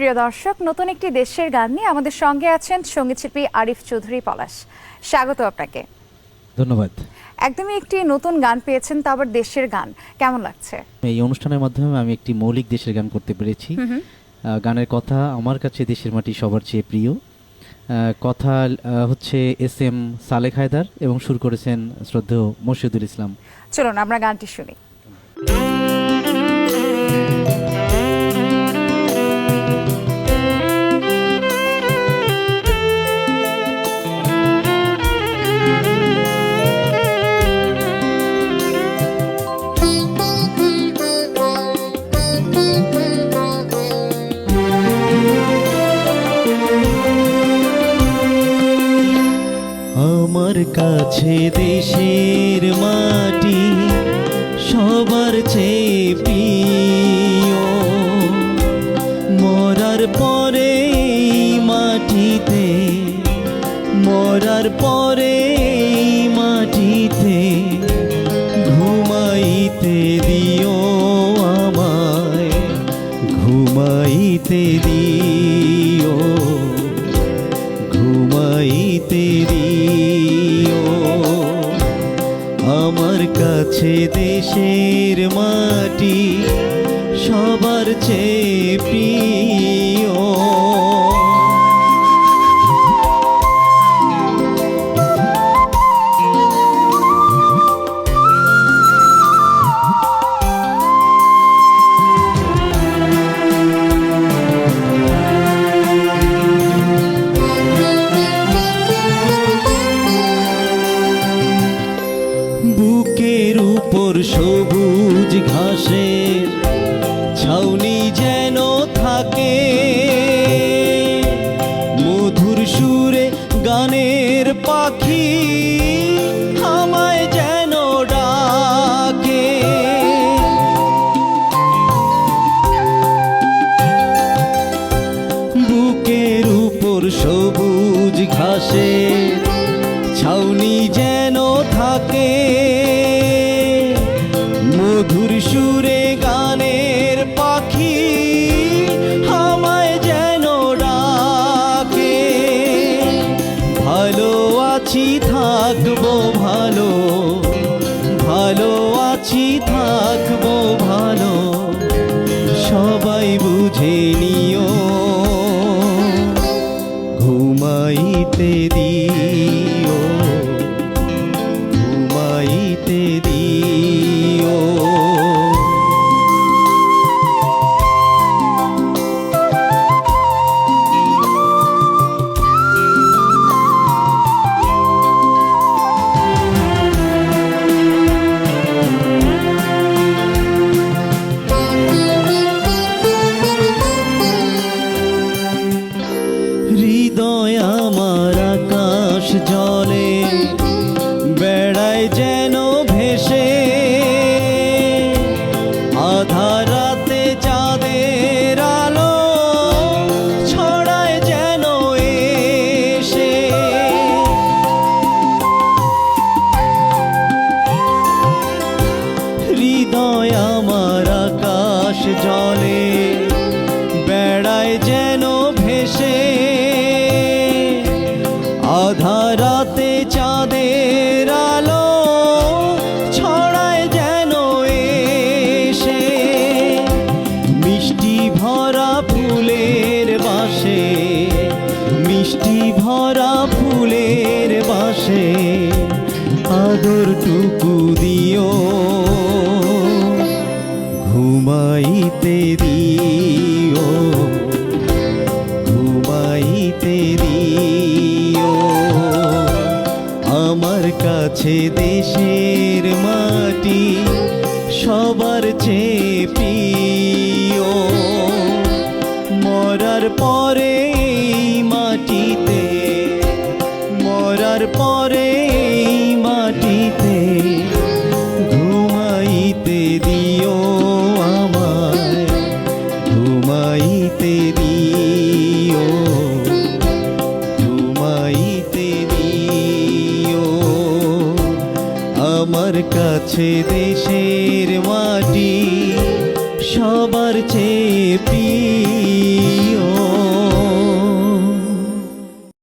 প্রিয় দর্শক নতুন একটি দেশের গান নিয়ে আমাদের সঙ্গে আছেন সঙ্গীতশিল্পী আরিফ চৌধুরী পলাশ। স্বাগত আপনাকে। ধন্যবাদ। একদমই একটি নতুন গান পেয়েছেন তা আবার দেশের গান। কেমন লাগছে? এই অনুষ্ঠানের মাধ্যমে আমি একটি মৌলিক দেশের গান করতে পেরেছি। গানের কথা আমার কাছে দেশের মাটি সবার চেয়ে প্রিয়। কথা হচ্ছে এস এম সালেক হায়দার এবং সুর করেছেন শ্রদ্ধেয় মর্শিদুল ইসলাম। চলুন আমরা গানটি শুনি। কাছে দেশের মাটি সবার চেয়ে মরার পরে মাটিতে, মরার পরে মাটিতে ঘুমাইতে দিও আমায়, ঘুমাইতে দিও ঘুমাইতে দিও। কাছে দেশের মাটি সবার চেয়ে প্রিয়। উপর সবুজ ঘাসের ছাউনি যেন থাকে। মধুর সুরে গানের পাখি আমায় যেন ডাকে। বুকের উপর সবুজ ঘাসে ছাউনি যেন থাকে। আছি থাকব ভালো। জলে বেড়ায় যেন ভেসে। আধা রাতে চাঁদের আলো ছড়ায় যেন এসে। হৃদয় আমার আকাশ জলে আদরটুকু দিও। ঘুমাইতে দিও। ঘুমাইতে দিও। আমার কাছে দেশের মাটি সবার চেয়ে মরার পরে মাটিতে, মরার পরে মাটিতে, ঘুমাইতে দিও আমায়, ঘুমাইতে দিও ঘুমাইতে দিও। আমার কাছে দেশের মাটি সবার চেয়ে প্রিয়।